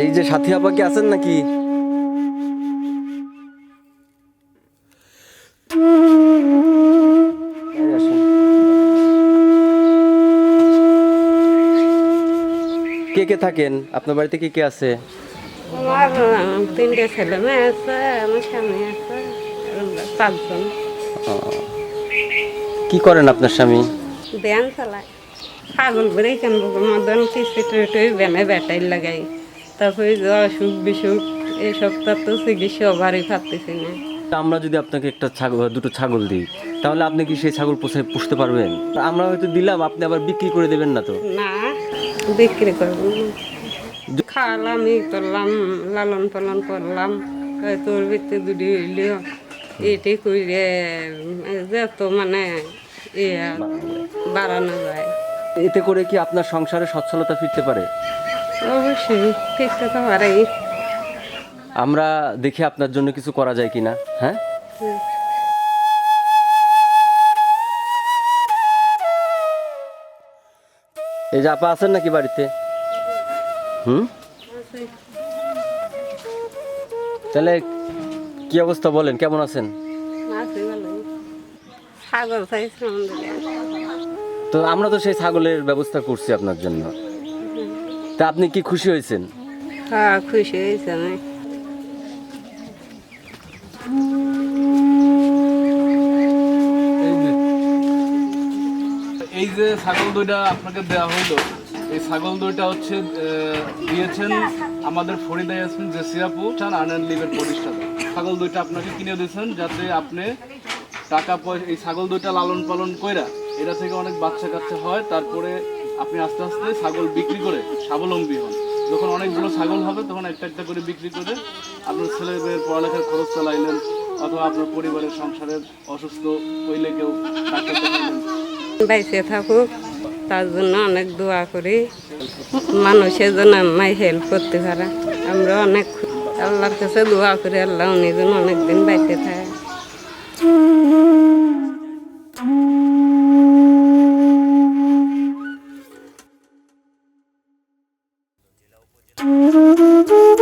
এই যে সাথী আপা কি আছেন নাকি? কে কে থাকেন? আপনার বাড়িতে কে কে আছে? আমার তিনটে ছেলে মেয়ে আছে আমার স্বামী আছে পাঁচজন কি করেন আপনার স্বামী? ব্যান চালায়। ছাগল বেড়ে কেন মদন কিস্তি টুই বেনে বেটাই লাগাই। তারপরে অসুখ বিসুখ এইসব তার তো চিকিৎসা ভারী পারতেছি না। আমরা যদি আপনাকে একটা ছাগল দুটো ছাগল দিই তাহলে আপনি কি সেই ছাগল পোষে পুষতে পারবেন? আমরা হয়তো দিলাম আপনি আবার বিক্রি করে দেবেন না তো? না বিক্রি করব। খাওয়ালাম ই করলাম লালন পালন করলাম তোর ভিতরে দুটি হইলেও এটি করে যত মানে ইয়ে বাড়ানো যায়। এতে করে কি আপনার সংসারে সচ্ছলতা ফিরতে পারে? অবশ্যই ফিরতে তো পারেই আমরা দেখি আপনার জন্য কিছু করা যায় কিনা হ্যাঁ? এই যে আপা আছেন নাকি বাড়িতে? হুম? তাহলে কি অবস্থা বলেন কেমন আছেন? আছি তো আমরা তো সেই ছাগলের ব্যবস্থা করছি আপনার জন্য। তা আপনি কি খুশি হয়েছেন? হ্যাঁ খুশি হয়েছে আমি। এই যে ছাগল দইটা আপনাকে দেওয়া হলো এই ছাগল দইটা হচ্ছে দিয়েছেন আমাদের ফরিদা ইয়াসমিন জেসিয়াপু চান আর্ন লিভের প্রতিষ্ঠাতা। ছাগল দইটা আপনাকে কিনে দিয়েছেন যাতে আপনি টাকা পয়সা এই ছাগল দইটা লালন পালন কইরা এটা থেকে অনেক বাচ্চা কাচ্চা হয়, তারপরে আপনি আস্তে আস্তে ছাগল বিক্রি করে স্বাবলম্বী হন। যখন অনেকগুলো ছাগল হবে, তখন একটা একটা করে বিক্রি করে আপনার ছেলে মেয়ের পড়ালেখার খরচ চালাইলেন, অথবা আপনার পরিবারের সংসারের অসুস্থ হইলে কেউ বাইসে থাকুক, তার জন্য অনেক দোয়া করি। মানুষের জন্য আমায় হেল্প করতে পারে। আমরা অনেক আল্লাহর কাছে দোয়া করি, আল্লাহ যেন অনেকদিন বাইতে থাকে। 음.